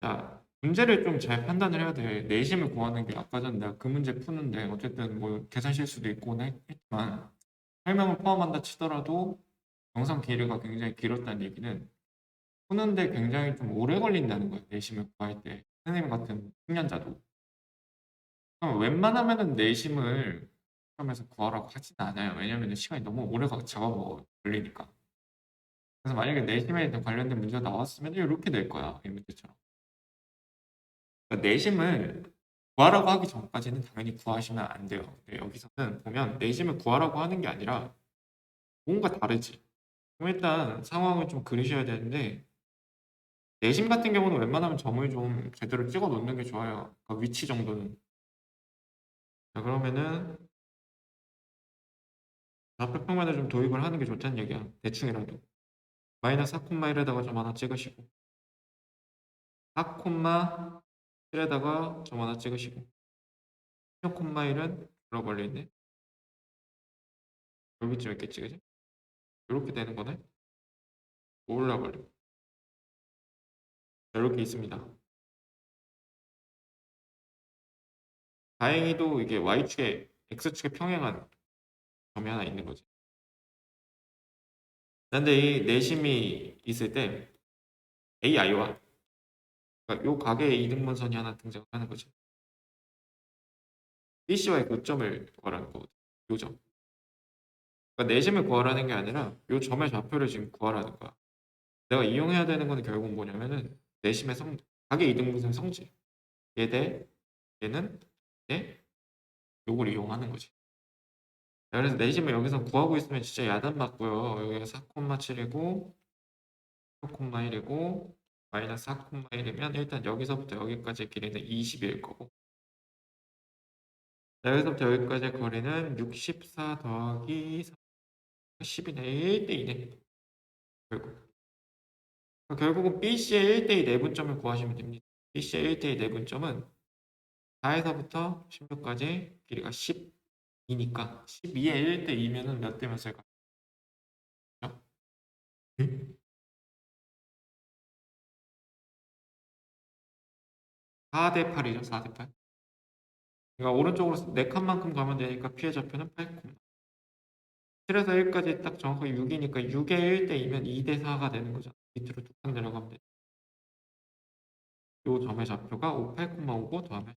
자, 문제를 좀 잘 판단을 해야 돼. 내심을 구하는 게 아까 전에 내가 그 문제 푸는데 어쨌든 뭐 계산 실수도 있고 했- 했지만 설명을 포함한다 치더라도 영상 길이가 굉장히 길었다는 얘기는 푸는데 굉장히 좀 오래 걸린다는 거예요. 내심을 구할 때. 선생님 같은 숙련자도. 그럼 웬만하면은 내심을 시험에서 구하라고 하진 않아요. 왜냐면 시간이 너무 오래 가- 잡아먹어 걸리니까. 그래서 만약에 내심에 관련된 문제가 나왔으면 이렇게 될 거야. 이 문제처럼. 그러니까 내심을 구하라고 하기 전까지는 당연히 구하시면 안 돼요. 근데 여기서는 보면 내심을 구하라고 하는 게 아니라 뭔가 다르지. 그럼 일단 상황을 좀 그리셔야 되는데 내심 같은 경우는 웬만하면 점을 좀 제대로 찍어 놓는 게 좋아요. 그 위치 정도는. 자, 그러면은 좌표 평면을 좀 도입을 하는 게 좋다는 얘기야. 대충이라도. 마이너스 4콤마 1에다가 점 하나 찍으시고 4콤마 1에다가 점 하나 찍으시고 16 콤마 1은 불어 걸려있네. 여기쯤 있겠지, 그지? 이렇게 되는 거네. 올라 걸려. 이렇게 있습니다. 다행히도 이게 y축에 x축에 평행한 점이 하나 있는 거지. 근데 이 내심이 있을 때 AI와 그러니까 요 가게의 이등분선이 하나 등장하는 거지. BC와의 교점을 구하라는 거거든. 요 점. 그러니까 내심을 구하라는 게 아니라 요 점의 좌표를 지금 구하라는 거야. 내가 이용해야 되는 거는 결국 뭐냐면은 내심의 성 가게 이등분선 성질. 얘 대 얘는 얘 요걸 이용하는 거지. 자, 그래서 내심을 여기서 구하고 있으면 진짜 야단 맞고요. 여기가 4,7이고 6,1이고 마이너스 4,1이면 일단 여기서부터 여기까지의 길이는 20일 거고. 자, 여기서부터 여기까지의 거리는 64 더하기 10이네. 1대2네. 결국. 결국은 BC의 1대2 내분점을 구하시면 됩니다. BC의 1대2 내분점은 4에서부터 16까지 길이가 10이니까 12의 1대2면은 몇 대면 쓸까? 4대 8이죠. 4대 8. 그러니까 오른쪽으로 4칸만큼 가면 되니까 피해 좌표는 8콤. 7에서 1까지 딱 정확하게 6이니까 6의 1대 2면 2대 4가 되는 거죠. 밑으로 두 칸 내려가면 돼. 요 점의 좌표가 5, 8,5고 더하면